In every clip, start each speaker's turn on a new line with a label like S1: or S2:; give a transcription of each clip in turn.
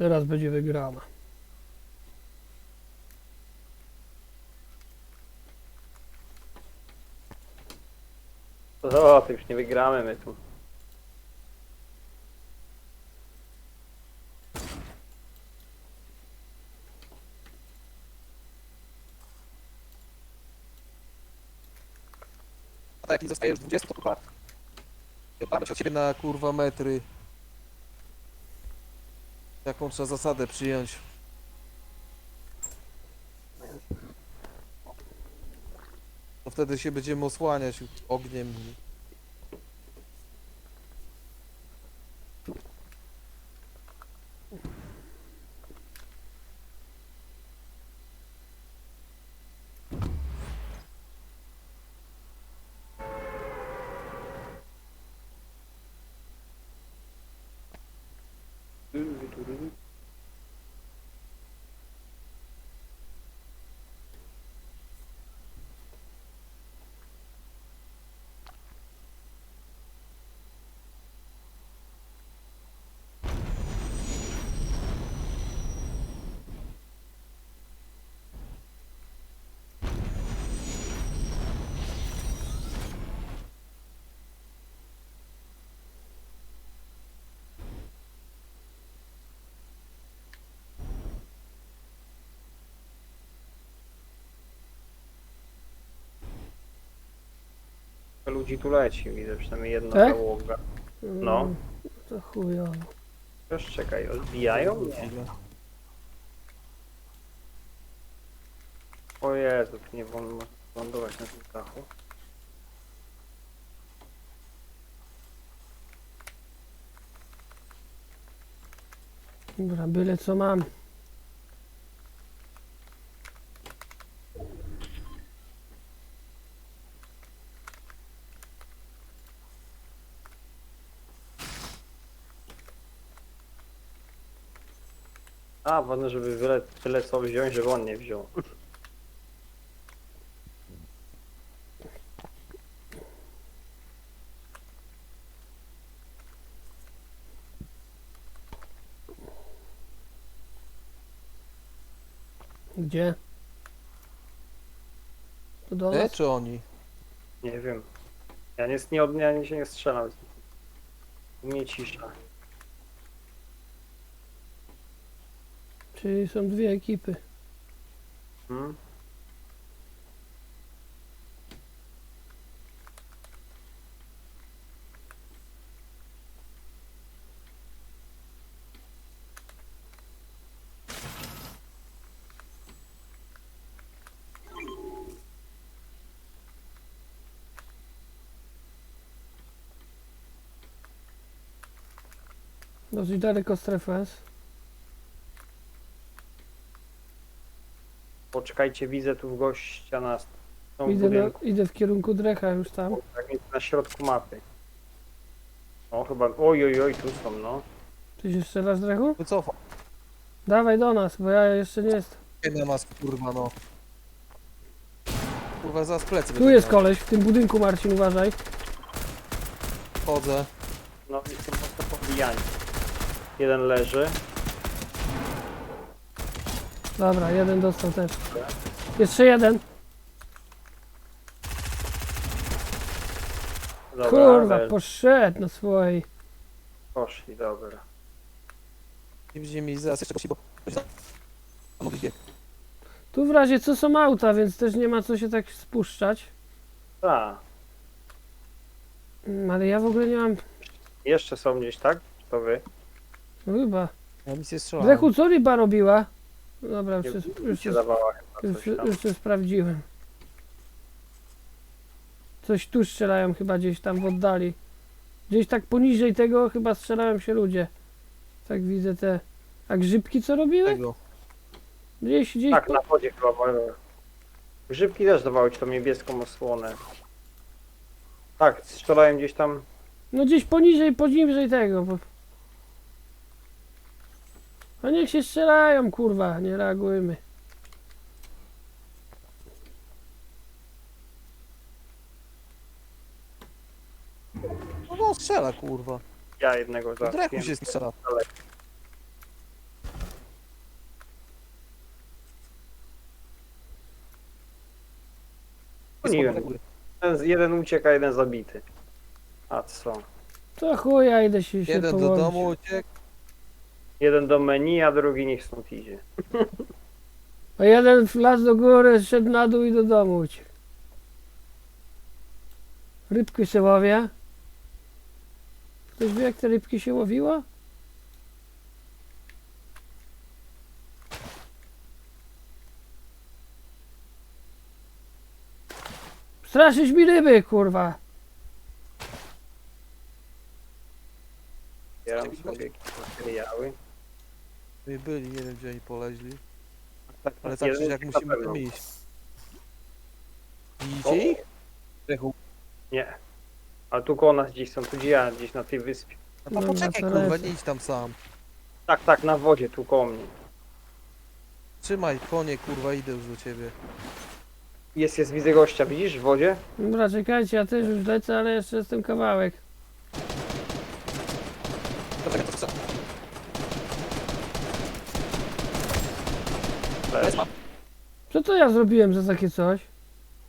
S1: Teraz będzie wygrana.
S2: O, to już nie wygramy my tu.
S3: A jak nie zostajesz 20, to kurwa. Jebamy się od ciebie na kurwa metry. Jaką trzeba zasadę przyjąć? To wtedy się będziemy osłaniać ogniem.
S2: Dün bir durum Ludzi tu leci, widzę przynajmniej jedna
S1: Tak?
S2: załoga. No.
S1: Mm, To chujowo.
S2: Już czekaj, odbijają? Nie. O Jezu, nie wolno lądować na tym dachu.
S1: Dobra, byle co mam.
S2: A, ważne, żeby wyle, tyle co wziąć, żeby on nie wziął.
S1: Gdzie? To do
S3: E,
S1: nas?
S3: czy oni?
S2: Nie wiem. Ja nie, nie, od, ja się nie strzelam. U mnie cisza.
S1: Czyli są dwie ekipy.
S2: Hmm?
S1: Dosyć daleko strefa jest.
S2: Poczekajcie, widzę tu gościa na tą
S1: Idę, do,
S2: budynku.
S1: idę w kierunku Drecha już tam.
S2: Tak więc na środku mapy. O, chyba. Oj, oj, oj, tu są, no.
S1: Ty się strzelasz Drechu?
S3: Wycofa.
S1: Dawaj do nas, bo ja jeszcze nie jestem.
S3: Jedna maska, kurwa no. Kurwa, zaraz plecy
S1: Tu jest
S3: miał.
S1: koleś, w tym budynku Marcin, uważaj.
S3: Chodzę.
S2: No i są mocno pobijani. Jeden leży.
S1: Dobra, jeden dostał też. Jeszcze jeden.
S2: Dobra,
S1: Kurwa,
S2: leży.
S1: poszedł na swojej.
S2: poszli, dobra.
S3: Nie będziemy mieli zaraz jeszcze bo...
S1: Tu w razie co są auta, więc też nie ma co się tak spuszczać.
S2: Tak.
S1: Mm, Ale ja w ogóle nie mam.
S2: Jeszcze są gdzieś, tak? To wy?
S1: No chyba.
S3: Ja nie strzelam.
S1: Drechu, co ryba robiła? Dobra, już, już,
S2: Już się chyba
S1: już,
S2: tam.
S1: już to sprawdziłem. Coś tu strzelają chyba gdzieś tam w oddali. Gdzieś tak poniżej tego chyba strzelają się ludzie. Tak widzę te. A grzybki co robiły?
S3: Tego.
S1: Gdzieś, gdzieś.
S2: Tak, na wodzie chyba. bo- Grzybki też dawały ci tą niebieską osłonę. Tak, strzelają gdzieś tam.
S1: No gdzieś poniżej, poniżej tego. Bo... No niech się strzelają, kurwa, nie reagujmy.
S3: No no, strzela, kurwa.
S2: Ja jednego
S3: no, za.
S2: Dreku
S3: się strzela. No nie wiem.
S2: jeden ucieka, jeden zabity. A co?
S1: To chuja, idę się,
S3: Jeden do domu uciekł.
S2: Jeden do menu, a drugi niech stąd idzie.
S1: A jeden wlazł do góry, szedł na dół i do domu uciekł. Rybki się łowię. Ktoś wie jak te rybki się łowiło? Straszyć mi ryby, kurwa.
S2: Zbieram sobie jakieś materiały.
S3: I byli, nie wiem gdzie oni poleźli.
S2: Tak,
S3: Ale
S2: tak,
S3: tak czy jak
S2: na
S3: musimy tam iść. Widzicie ich? Rychu.
S2: Nie. Ale tu koło nas gdzieś są, tu gdzie ja, gdzieś na tej wyspie.
S3: No to
S1: Dobra,
S3: poczekaj
S1: to
S3: kurwa, nie idź tam sam.
S2: Tak, tak, na wodzie, tu koło mnie.
S3: Trzymaj konie kurwa, idę już do ciebie.
S2: Jest, jest, widzę gościa, widzisz, w wodzie?
S1: Dobra, czekajcie, ja też już lecę, ale jeszcze jestem kawałek.
S3: Poczekaj, to strzela.
S2: Leż.
S1: Co to ja zrobiłem za takie coś?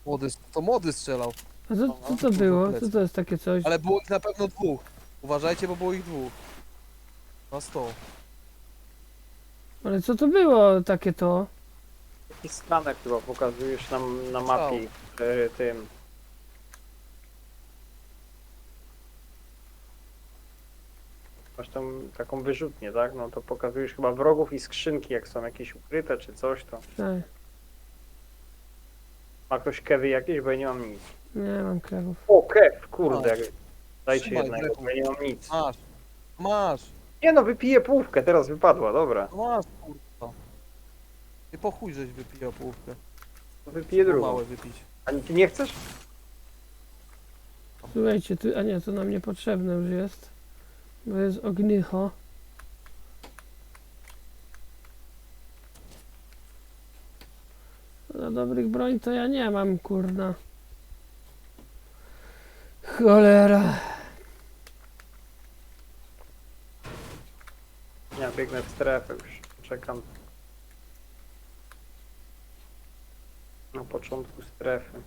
S3: Młody, to młody strzelał.
S1: A co, co to było? Co to jest takie coś?
S3: Ale było ich na pewno dwóch. Uważajcie, bo było ich dwóch. Na sto.
S1: Ale co to było takie to?
S2: Taki skaner chyba pokazujesz nam na mapie e, tym. Masz tam taką wyrzutnię, tak? No to pokazujesz chyba wrogów i skrzynki, jak są jakieś ukryte czy coś, to
S1: Tak,
S2: ma ktoś kewy jakieś, bo ja nie mam nic.
S1: nie mam krewów.
S2: O, kew, kurde, dajcie
S3: Trzymaj,
S2: jednego, bo ja nie mam nic.
S3: Masz. Masz.
S2: Nie no, wypiję połówkę, teraz wypadła, dobra.
S3: Masz kurwa. Nie po chuj żeś wypijał połówkę.
S2: Wypiję drugą.
S3: Małe wypić.
S2: A ty nie chcesz?
S1: Słuchajcie, tu, a nie, to nam niepotrzebne już jest. Bo jest ognicho. Dobrych broń to ja nie mam, kurna. Cholera.
S2: Ja biegnę w strefę już, czekam. Na początku strefy.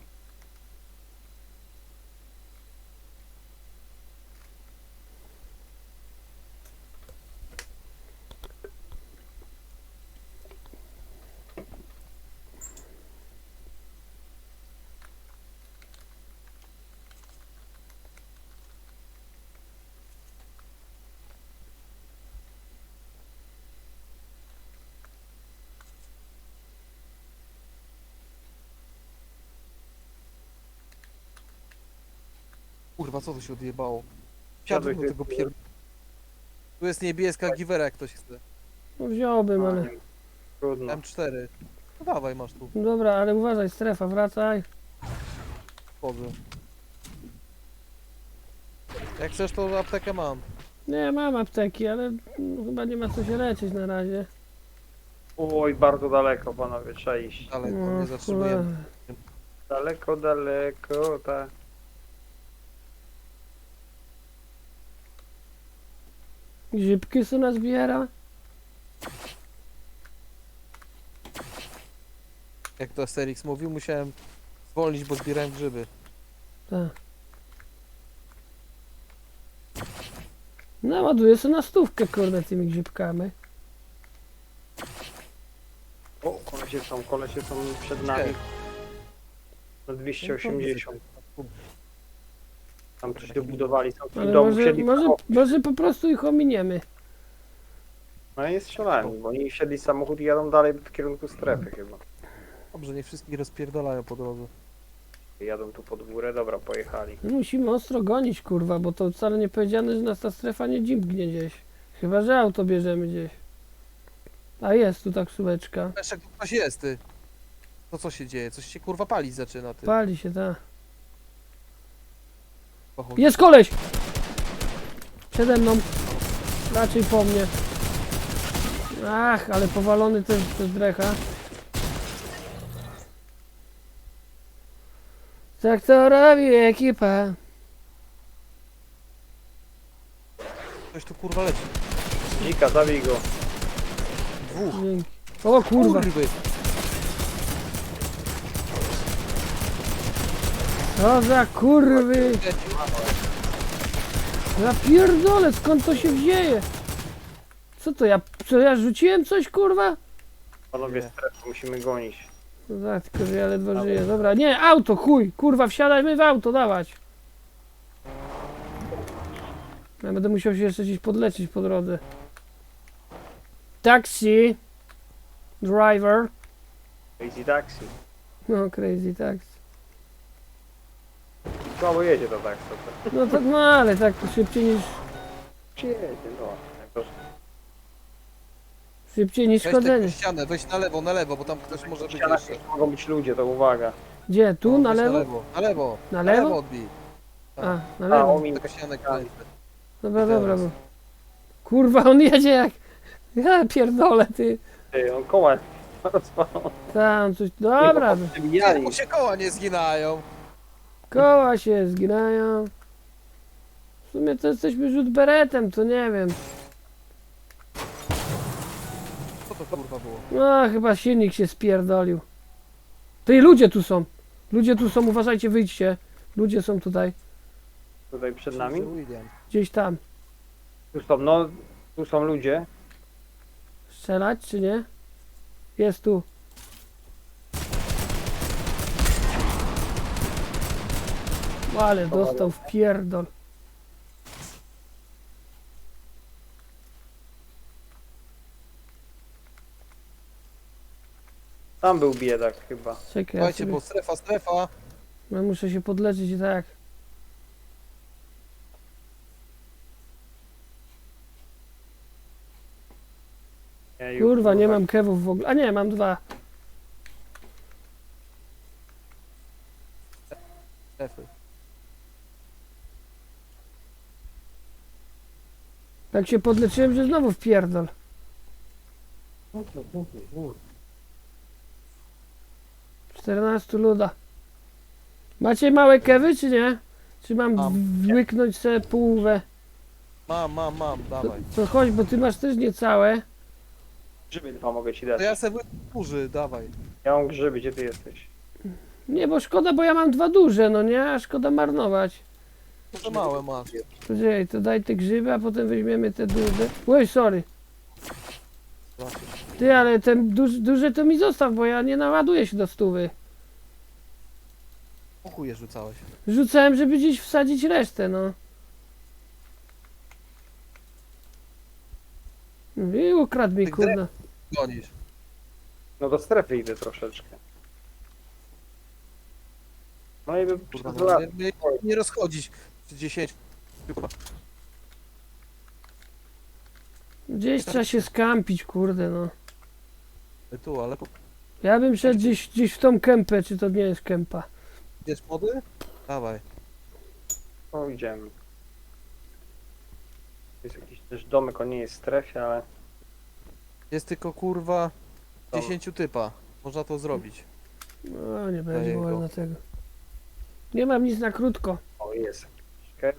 S3: Kurwa, co tu się odjebało? Siadłem do tego pier... Tu jest niebieska giwera, jak ktoś chce.
S1: No wziąłbym, ale...
S2: Trudno.
S3: M4. No dawaj, masz tu.
S1: Dobra, ale uważaj, strefa, wracaj.
S3: Wchodzę. Jak chcesz, to aptekę mam.
S1: Nie, mam apteki, ale no, chyba nie ma co się leczyć na razie.
S2: Oj, bardzo daleko, panowie, trzeba iść.
S3: Daleko,
S1: No,
S3: nie zatrzymujemy.
S2: Daleko, daleko, tak.
S1: Grzybki su nazbiera?
S3: Jak to Asterix mówił, musiałem zwolnić, bo zbierałem grzyby.
S1: Tak. Naładuję sobie na stówkę, kurde, tymi grzybkami.
S2: O, kolesie są, kolesie są przed nami. Na 280. Tam coś dobudowali, są w
S1: Ale
S2: domu,
S1: może,
S2: siedli
S1: może, może po prostu ich ominiemy.
S2: No i nie strzelałem, bo oni siedli samochód i jadą dalej w kierunku strefy chyba.
S3: Dobrze, nie wszystkich rozpierdalają po drodze.
S2: Jadą tu pod górę, dobra, pojechali.
S1: Musimy ostro gonić, kurwa, bo to wcale nie powiedziane, że nas ta strefa nie dzimbgnie gdzieś. Chyba, że auto bierzemy gdzieś. A jest tu taksóweczka.
S3: Jeszcze tu ktoś jest, ty. To co się dzieje? Coś się kurwa palić zaczyna, ty.
S1: Pali się, ta. Jest koleś! Przede mną. Raczej po mnie. Ach, ale powalony też przez drecha. Tak to robi ekipa.
S3: Ktoś tu kurwa leci.
S2: Dzika, zabij go.
S3: Dwóch.
S1: Dzięki. O kurwa.
S3: Kurwy.
S1: Co za kurwy! Ja pierdolę, skąd to się wieje? Co to ja, co ja rzuciłem coś kurwa?
S2: Panowie,
S3: Nie.
S2: strefę musimy gonić.
S1: No tak, tylko że ja ledwo żyję. Dobra, nie, auto, chuj, kurwa, wsiadajmy w auto, dawać. Ja będę musiał się jeszcze gdzieś podlecieć po drodze. Taxi. Driver.
S2: Easy taxi.
S1: No, crazy taxi.
S2: Słabo jedzie to tak sobie.
S1: No to, no ale tak to szybciej niż,
S2: Przyjedzie, no. Jakoś
S1: szybciej niż
S3: Weź tę ścianę, weź na lewo, na lewo, bo tam ktoś może być
S2: ścianach
S3: jeszcze.
S2: mogą być ludzie, to uwaga.
S1: Gdzie, tu,
S3: No,
S1: na
S3: weź
S1: lewo?
S3: Na lewo, na lewo,
S1: Na
S3: na lewo
S1: lewo?
S3: odbij.
S1: A, na
S2: A,
S1: lewo.
S2: omin.
S3: Taka ścianę kręcę.
S1: Dobra, dobra, bo... Kurwa, on jedzie jak... Ja pierdolę, ty.
S2: Ty, on koła rozpalone.
S1: Tam coś... Dobra,
S2: Mijali.
S3: Mu się koła nie zginają.
S1: Koła się zginają. W sumie to jesteśmy rzut beretem, to nie wiem.
S3: Co to kurwa było?
S1: No, chyba silnik się spierdolił. Ty, ludzie tu są. Ludzie tu są, uważajcie, wyjdźcie. Ludzie są tutaj.
S2: Tutaj przed nami.
S3: William.
S1: Gdzieś tam.
S2: Tu są, no, tu są ludzie.
S1: Strzelać, czy nie? Jest tu. Ale dostał w pierdol.
S2: Tam był biedak chyba.
S1: Czekaj, ja,
S3: Słuchajcie,
S1: sobie,
S3: bo strefa, strefa.
S1: ja muszę się podleczyć i tak. Kurwa, nie mam kewów w ogóle. A nie, mam dwa.
S3: Strefy.
S1: Tak się podleczyłem, że znowu w pierdol. Czternastu luda. Macie małe kewy, czy nie? Czy mam
S3: Mam.
S1: łyknąć sobie połowę?
S3: Mam, mam, mam,
S1: To,
S3: dawaj.
S1: to chodź, bo ty masz też niecałe.
S2: Grzyby dwa mogę ci dać.
S3: To ja sobie burzy, dawaj.
S2: Ja mam grzyby, gdzie ty jesteś?
S1: Nie, bo szkoda, bo ja mam dwa duże, no nie? A szkoda marnować.
S3: To za małe masz.
S1: Poczekaj, to daj te grzyby, a potem weźmiemy te duże. Oj, sorry. Ty, ale ten duży, duże to mi zostaw, bo ja nie naładuję się do stówy.
S3: Po chuje rzucałeś.
S1: Rzucałem, żeby gdzieś wsadzić resztę, no. I ukradł mi,
S3: Tych. Gonisz.
S2: No do strefy idę troszeczkę. No i by
S3: Kurwa, no, nie, nie rozchodzić. Przy 10. Kurwa.
S1: Gdzieś trzeba się skampić, kurde, no.
S3: Tu, ale po-
S1: Ja bym szedł gdzieś, gdzieś w tą kępę, czy to nie jest kępa.
S3: Idziesz młody? Dawaj.
S2: No idziemy. Jest jakiś też domek, on nie jest w strefie, ale
S3: Jest tylko kurwa
S2: Dobra.
S3: 10 typa. Można to zrobić.
S1: No, nie będzie
S3: Daję go.
S1: wolno tego. Nie mam nic na krótko.
S2: o jest. Okej.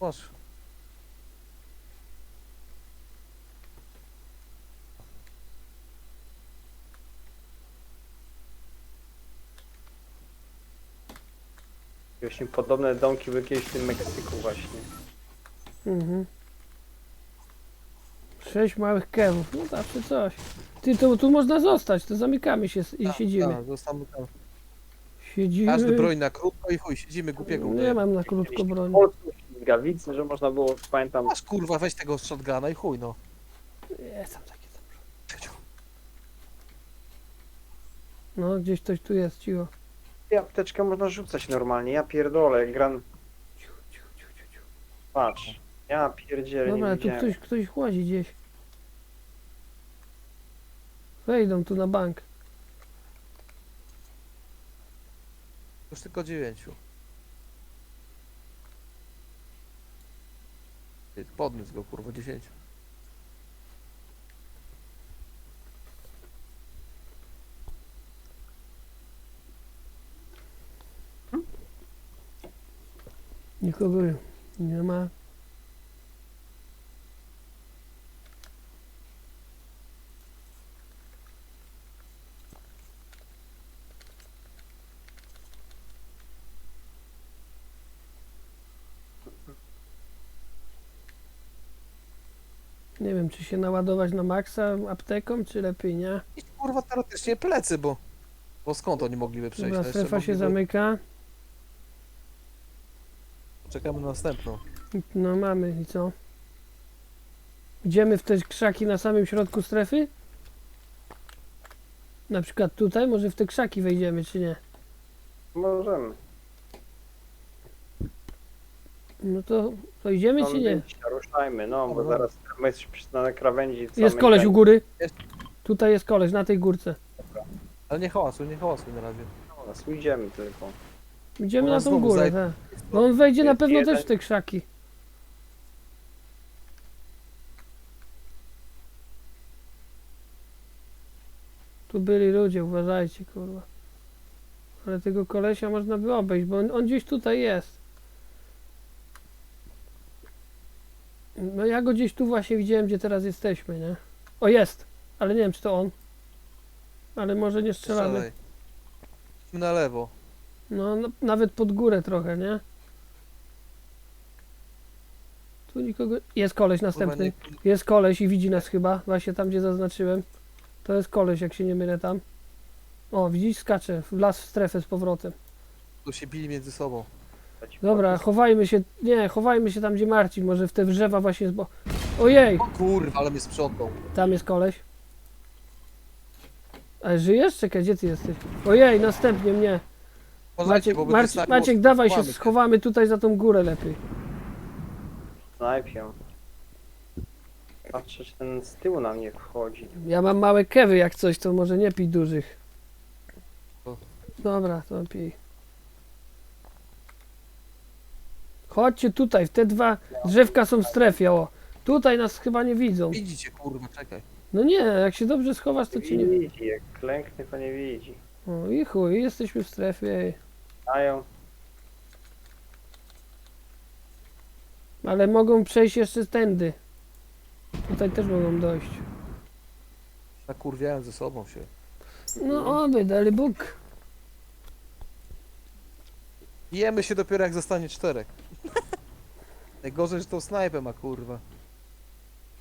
S3: Masz.
S2: Właśnie podobne domki były kiedyś w tym Meksyku właśnie.
S1: Mhm. Sześć małych kewów, no zawsze coś. Ty, to tu można zostać, to zamykamy się i
S3: Tak,
S1: siedzimy.
S3: tak, zostamy tam.
S1: Siedzimy.
S3: Każdy broń na krótko i chuj, siedzimy głupiego.
S1: Nie
S3: udaje.
S1: mam na krótko broń.
S2: Ślizgawicy, że można było, pamiętam,
S3: Masz kurwa, weź tego shotguna i chuj no.
S1: Jest tam takie tam. No, gdzieś ktoś tu jest, cicho.
S2: I apteczkę można rzucać normalnie, ja pierdolę, gran...
S1: Cicho, cicho, cicho, cicho, cicho.
S2: Patrz, ja pierdzielę,
S1: Dobra,
S2: nie
S1: tu
S2: widziałem.
S1: ktoś, ktoś łazi gdzieś. Wejdą tu na bank.
S3: Już tylko dziewięciu. Podniósł go kurwa, 10.
S1: Nikogo nie ma. Nie wiem, czy się naładować na maksa apteką, czy lepiej nie.
S3: I kurwa teoretycznie plecy, bo... Bo skąd oni mogliby przejść?
S1: Dobra,
S3: No jeszcze
S1: strefa się
S3: mogliby-
S1: zamyka.
S3: Czekamy na następną.
S1: No mamy i co? Idziemy w te krzaki na samym środku strefy? Na przykład tutaj, może w te krzaki wejdziemy, czy nie?
S2: Możemy.
S1: No to, to idziemy, czy nie?
S2: wyjścia, Ruszajmy, no, bo
S3: Dobra.
S2: zaraz my przy- na krawędzi
S1: Jest koleś u góry.
S3: Jest.
S1: Tutaj jest koleś, na tej górce.
S3: Ale nie hałasuj, nie hałasuj na razie.
S2: Teraz Pójdziemy tylko.
S1: Idziemy
S3: Ona
S1: na tą
S3: znowu
S1: górę,
S3: zaj-
S1: tak. No on wejdzie na
S2: Jest
S1: pewno
S2: jeden.
S1: też w te krzaki. Tu byli ludzie, uważajcie, kurwa. Ale tego kolesia można by obejść, bo on, on gdzieś tutaj jest. No ja go gdzieś tu właśnie widziałem, gdzie teraz jesteśmy, nie? O, jest! Ale nie wiem, czy to on. Ale może nie strzelamy.
S3: Strzelaj. Idźmy na lewo.
S1: No, no, nawet pod górę trochę, nie? Tu nikogo... Jest koleś
S3: Kurwa,
S1: następny.
S3: nie-
S1: Jest koleś i widzi nas chyba. Właśnie tam, gdzie zaznaczyłem. To jest koleś, jak się nie mylę tam. O, widzisz? Skacze w las w strefę z powrotem.
S3: Tu się bili między sobą.
S1: Dobra, chowajmy się. Nie, chowajmy się tam, gdzie Marcin. Może w te drzewa właśnie z bo... Ojej!
S3: O kurwa, ale mnie sprzątnął.
S1: Tam jest koleś. Ale żyjesz? Czekaj, gdzie ty jesteś? Ojej, następnie mnie. Maciek,
S3: bo
S1: Marcin,
S3: snajper,
S1: Maciek dawaj się,
S3: schowamy
S1: schowamy tutaj za tą górę lepiej.
S2: Patrzę, czy ten z tyłu na mnie wchodzi.
S1: Ja mam małe kewy, jak coś, to może nie pij dużych.
S3: O.
S1: Dobra, to pij. Chodźcie tutaj, w te dwa drzewka są w strefie, o. Tutaj nas chyba nie widzą.
S3: Widzicie, kurwa, czekaj.
S1: No nie, jak się dobrze schowasz, to
S2: Nie
S1: cię nie...
S2: widzi, jak klęknie, to nie widzi.
S1: O, i chuj, jesteśmy w strefie.
S2: Mają.
S1: Ale mogą przejść jeszcze tędy. Tutaj też mogą dojść.
S3: Nakurwiałem ze sobą się.
S1: No oby, dali Bóg.
S3: Bijemy się dopiero jak zostanie czterech. Najgorzej, że tą snajpę ma, kurwa.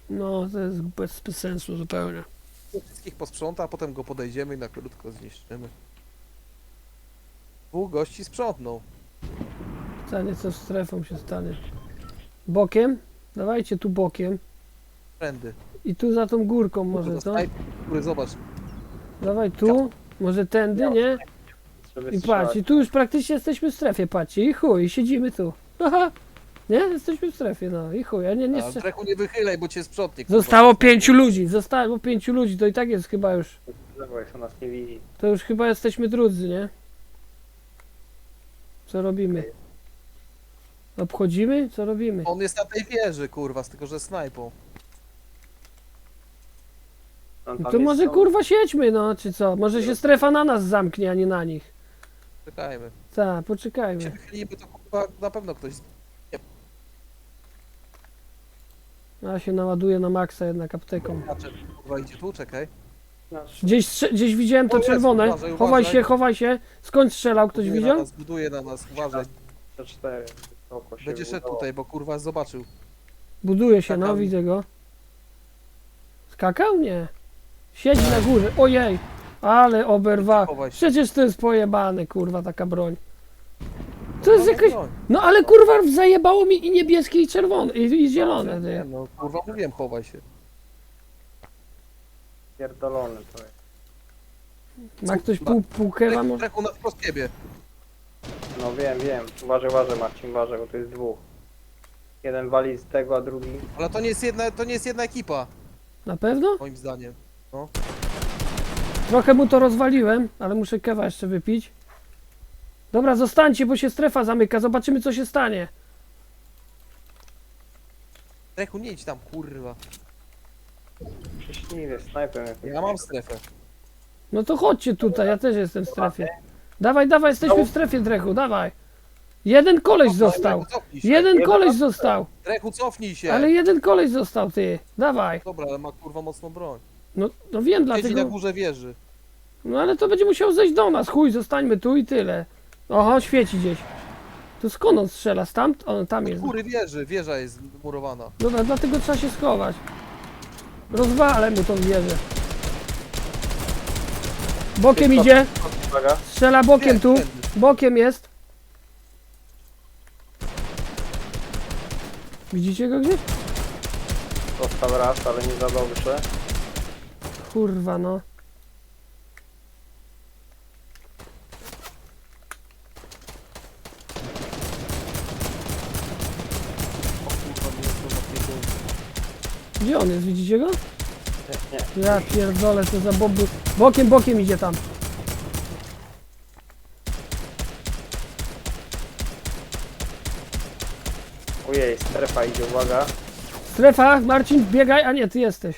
S1: No, to jest bez, bez sensu zupełnie.
S3: Wszystkich posprząta, a potem go podejdziemy i na krótko zniszczymy. Dwóch gości sprzątnął.
S1: Stanie co z strefą się stanie. Bokiem? Dawajcie tu bokiem.
S3: Trendy.
S1: I tu za tą górką może,
S3: snajper, Który zobacz,
S1: Dawaj tu, może tędy, nie?
S2: Żeby
S1: I
S2: strzelać.
S1: patrz, i tu już praktycznie jesteśmy w strefie, patrzcie, i chuj, siedzimy tu. Aha, nie? Jesteśmy w strefie, no i chuj, a nie, nie
S3: a
S1: strze...
S3: Nie wychylaj, bo cię sprzątnie. kurwa.
S1: Zostało pięciu ludzi, zostało pięciu ludzi, to i tak jest chyba już,
S2: nas nie widzi.
S1: to już chyba jesteśmy drudzy, nie? Co robimy? Obchodzimy? Co robimy?
S3: On jest na tej wieży, kurwa, z tylko że snajpą.
S2: On
S1: No
S2: tam
S1: to
S2: jest
S1: może
S2: są-
S1: kurwa siedźmy, no, czy co? Może się strefa na nas zamknie, a nie na nich.
S3: Czekajmy.
S1: Tak,
S3: się
S1: poczekajmy.
S3: wychylimy, to kurwa na pewno ktoś...
S1: A się naładuje na maksa jednak apteką.
S3: Znaczy, kurwa idzie tu, czekaj.
S1: Gdzieś, strze- gdzieś widziałem to
S3: O
S1: czerwone.
S3: uważaj,
S1: Chowaj
S3: uważaj.
S1: się, chowaj się. Skąd strzelał? Ktoś
S3: Buduje
S1: widział?
S3: Nas, buduje na nas, uważaj.
S2: te cztery. Wysoko się
S3: Będzie szedł tutaj, bo kurwa zobaczył.
S1: Buduje się, no
S3: Skakał.
S1: widzę go. Skakał? Nie. Siedzi na górze. Ojej. Ale oberwa.
S3: Chowaj się.
S1: Przecież to jest pojebane, kurwa, taka broń. To jest
S3: No,
S1: jakaś...
S3: broń.
S1: No ale kurwa zajebało mi i niebieskie i czerwone i, i zielone.
S3: Nie,
S1: Ty.
S3: no kurwa mówiłem, chowaj się.
S2: Pierdolony to jest.
S1: Ma ktoś pół, pół kewa?
S3: Dreku,
S1: może?
S3: Dreku na wprost ciebie.
S2: No wiem, wiem. Uważaj, uważaj Marcin, uważaj, bo to jest dwóch. Jeden wali z tego, a drugi...
S3: Ale to nie jest jedna, to nie jest jedna ekipa,
S1: Na pewno?
S3: moim zdaniem.
S1: Trochę mu to rozwaliłem, ale muszę kewa jeszcze wypić. Dobra, zostańcie, bo się strefa zamyka. Zobaczymy, co się stanie.
S3: Dreku, nie idź tam, kurwa.
S2: Prześliwie, snajpem. jakimś.
S3: Ja mam strefę.
S1: No to chodźcie tutaj, ja też jestem w strefie. Dawaj, dawaj, jesteśmy w strefie, Drechu, dawaj. Jeden koleś został.
S3: Dreku, cofnij się.
S1: Jeden koleś został.
S3: Dreku, cofnij się.
S1: Ale jeden koleś został, ty. Dawaj.
S3: Dobra, ale ma kurwa mocną broń.
S1: No, no wiem,
S3: Siedzi na
S1: dlatego...
S3: górze wieży.
S1: No ale to będzie musiał zejść do nas. Chuj, zostańmy tu i tyle. Oho, świeci gdzieś. To skąd on strzela? Stamtąd? On tam jest.
S3: góry wieży, wieża jest murowana.
S1: Dobra, dlatego trzeba się schować. Rozwalę mu tą wieżę. Bokiem
S2: Stop.
S1: idzie.
S2: Uwaga.
S1: Strzela bokiem tu. Bokiem jest. Widzicie go gdzieś?
S2: Dostał raz, ale nie za dobrze.
S1: Kurwa no.
S3: O kurwa, mnie to napierdolę.
S1: Gdzie on jest? Widzicie go?
S2: Nie, nie.
S1: Ja pierdolę, co za boby. Bokiem, bokiem idzie tam.
S2: Ojej, strefa idzie, uwaga.
S1: Strefa, Marcin, biegaj, a nie, ty jesteś.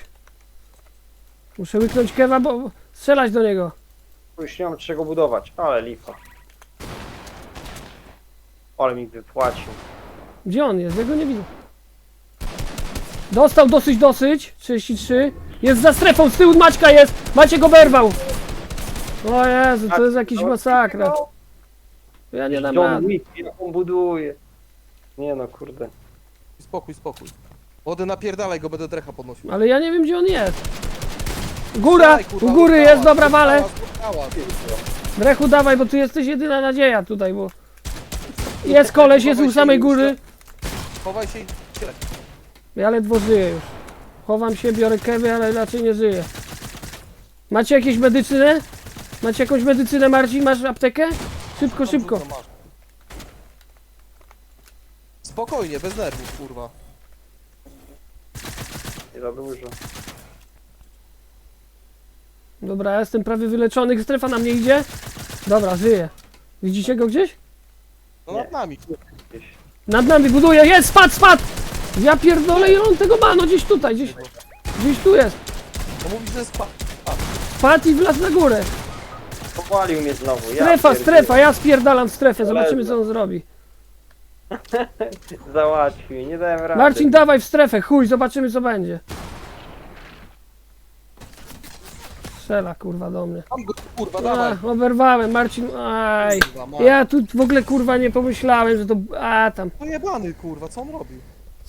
S1: Muszę łyknąć kewa, bo strzelać do niego.
S2: Już nie mam czego budować, ale lipa. Ale mi wypłacił.
S1: Gdzie on jest? Ja go nie widzę. Dostał dosyć, dosyć. 33. Jest za strefą, z tyłu Maćka jest. Maciek oberwał. O Jezu, to jest jakiś masakra. Ja nie dam
S2: John
S1: rady.
S2: Wick, jak on buduje. Nie no, kurde.
S3: Spokój, spokój. Wody napierdalaj go, będę drecha podnosił.
S1: Ale ja nie wiem, gdzie on jest. Góra,
S3: Strzelaj, kurwa,
S1: u góry jest, dobra, wale.
S3: dostała, dostała.
S1: Brechu, dawaj, bo tu jesteś jedyna nadzieja tutaj, bo... Jest koleś, jest u samej góry.
S3: Chowaj się i.
S1: Ja ledwo żyję już. Chowam się, biorę kewy, ale raczej nie żyję. Macie jakieś medycynę? Macie jakąś medycynę, Marcin? Masz aptekę? Szybko, szybko.
S3: Masz. Spokojnie, bez nerwów, kurwa.
S2: Nie za dużo.
S1: Dobra, ja jestem prawie wyleczony. Strefa na mnie idzie. Dobra, żyję. Widzicie go gdzieś?
S3: No
S2: Nie.
S3: nad nami.
S2: Gdzieś.
S1: Nad nami buduje. Jest, spadł, spadł! Ja pierdolę, ile on tego ma? No gdzieś tutaj, gdzieś, gdzieś tu jest.
S3: To mówisz, że spa...
S1: Spadł i wlazł na górę.
S2: Powalił mnie znowu. Ja
S1: Strefa,
S2: pierdzielę.
S1: strefa, ja spierdalam w strefę. Zobaczymy, co on zrobi.
S2: Załatwił, nie dałem rady.
S1: Marcin, dawaj w strefę, chuj, zobaczymy, co będzie. Strzela, kurwa, do mnie.
S3: Tam go, kurwa, dawaj.
S1: A, oberwałem, Marcin, aj.
S3: Kurwa, ma.
S1: Ja tu w ogóle, kurwa, nie pomyślałem, że to... A, tam.
S3: Pojebany, kurwa, co on robił?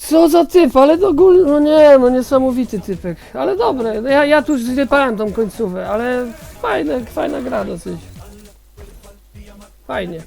S1: Co za typ, ale do góry, no nie, no niesamowity typek. Ale dobre, no ja, ja tu zrypałem tą końcówę, ale fajne, fajna gra dosyć. Fajnie.